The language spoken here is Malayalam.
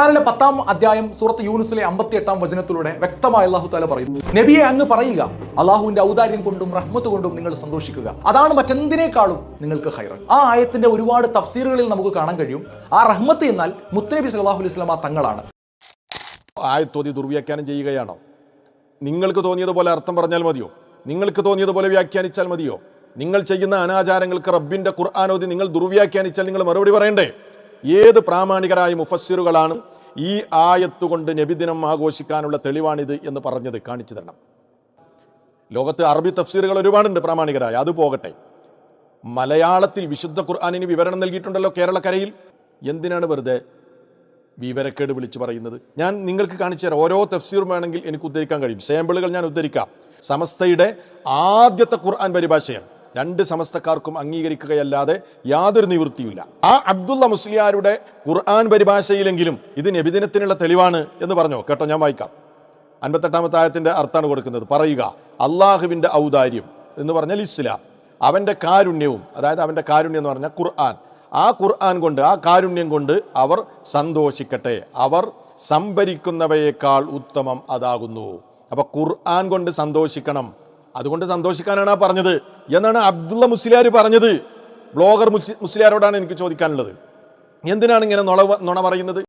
ഖുർആാനിലെ പത്താം അധ്യായം സൂറത്ത് യൂനുസിലെ അമ്പത്തി എട്ടാം വചനത്തിലൂടെ വ്യക്തമായി അള്ളാഹു താല പറയുന്നു. നബിയെ അങ്ങ് പറയുക അള്ളാഹുവിന്റെ ഔദാര്യം കൊണ്ടും റഹ്മത്ത് കൊണ്ടും നിങ്ങൾ സന്തോഷിക്കുക. അതാണ് മറ്റെന്തിനേക്കാളും നിങ്ങൾക്ക് ഹൈറൻ. ആ ആയത്തിന്റെ ഒരുപാട് തഫ്സീറുകളിൽ നമുക്ക് കാണാൻ കഴിയും. ആ റഹ്മത്ത് എന്നാൽ മുത്തനബി സലാഹു അലൈഹി സ്വലാമ തങ്ങളാണ്. ആയത്തോതി ദുർവ്യാഖ്യാനം ചെയ്യുകയാണോ? നിങ്ങൾക്ക് തോന്നിയതുപോലെ അർത്ഥം പറഞ്ഞാൽ മതിയോ? നിങ്ങൾക്ക് തോന്നിയതുപോലെ വ്യാഖ്യാനിച്ചാൽ മതിയോ? നിങ്ങൾ ചെയ്യുന്ന അനാചാരങ്ങൾക്ക് റബ്ബിന്റെ ഖുർആാനോതി നിങ്ങൾ ദുർവ്യാഖ്യാനിച്ചാൽ നിങ്ങൾ മറുപടി പറയണ്ടേ? ഏത് പ്രാമാണികരായ മുഫസ്സിറുകളാണ് ഈ ആയത്ത് കൊണ്ട് നബിദിനം ആഘോഷിക്കാനുള്ള തെളിവാണിത് എന്ന് പറഞ്ഞത് കാണിച്ചു തരണം. ലോകത്ത് അറബി തഫ്സീറുകൾ ഒരുപാടുണ്ട് പ്രാമാണികരായ. അത് പോകട്ടെ. മലയാളത്തിൽ വിശുദ്ധ ഖുർആാനിന് വിവരണം നൽകിയിട്ടുണ്ടല്ലോ കേരളക്കരയിൽ. എന്തിനാണ് വെറുതെ വിവരക്കേട് വിളിച്ചു പറയുന്നത്? ഞാൻ നിങ്ങൾക്ക് കാണിച്ചു തരാം. ഓരോ തഫ്സീറും വേണമെങ്കിൽ എനിക്ക് ഉദ്ധരിക്കാൻ കഴിയും. സാമ്പിളുകൾ ഞാൻ ഉദ്ധരിക്കാം. സമസ്തയുടെ ആദ്യത്തെ ഖുർആൻ പരിഭാഷയാണ്. രണ്ട് സമസ്തക്കാർക്കും അംഗീകരിക്കുകയല്ലാതെ യാതൊരു നിവൃത്തിയുമില്ല. ആ അബ്ദുള്ള മുസ്ലിയാരുടെ ഖുർആൻ പരിഭാഷയിലെങ്കിലും ഇത് നബിദിനത്തിനുള്ള തെളിവാണ് എന്ന് പറഞ്ഞോ? കേട്ടോ ഞാൻ വായിക്കാം. അൻപത്തെട്ടാമത്തെ ആയത്തിന്റെ അർത്ഥമാണ് കൊടുക്കുന്നത്. പറയുക അള്ളാഹുവിന്റെ ഔദാര്യം എന്ന് പറഞ്ഞാൽ ഇസ്ലാം. അവന്റെ കാരുണ്യവും അതായത് അവന്റെ കാരുണ്യം എന്ന് പറഞ്ഞാൽ ഖുർആൻ. ആ ഖുർആൻ കൊണ്ട് ആ കാരുണ്യം കൊണ്ട് അവർ സന്തോഷിക്കട്ടെ. അവർ സംഭരിക്കുന്നവയേക്കാൾ ഉത്തമം അതാകുന്നു. അപ്പൊ ഖുർആൻ കൊണ്ട് സന്തോഷിക്കണം. അതുകൊണ്ട് സന്തോഷിക്കാനാണ് ആ പറഞ്ഞത്. എന്നാണ് അബ്ദുള്ള മുസ്ലിയാർ പറഞ്ഞത്. ബ്ലോഗർ മുസ്ലിയാരോടാണ് എനിക്ക് ചോദിക്കാനുള്ളത്. എന്തിനാണ് ഇങ്ങനെ നുണ നുണ പറയുന്നത്?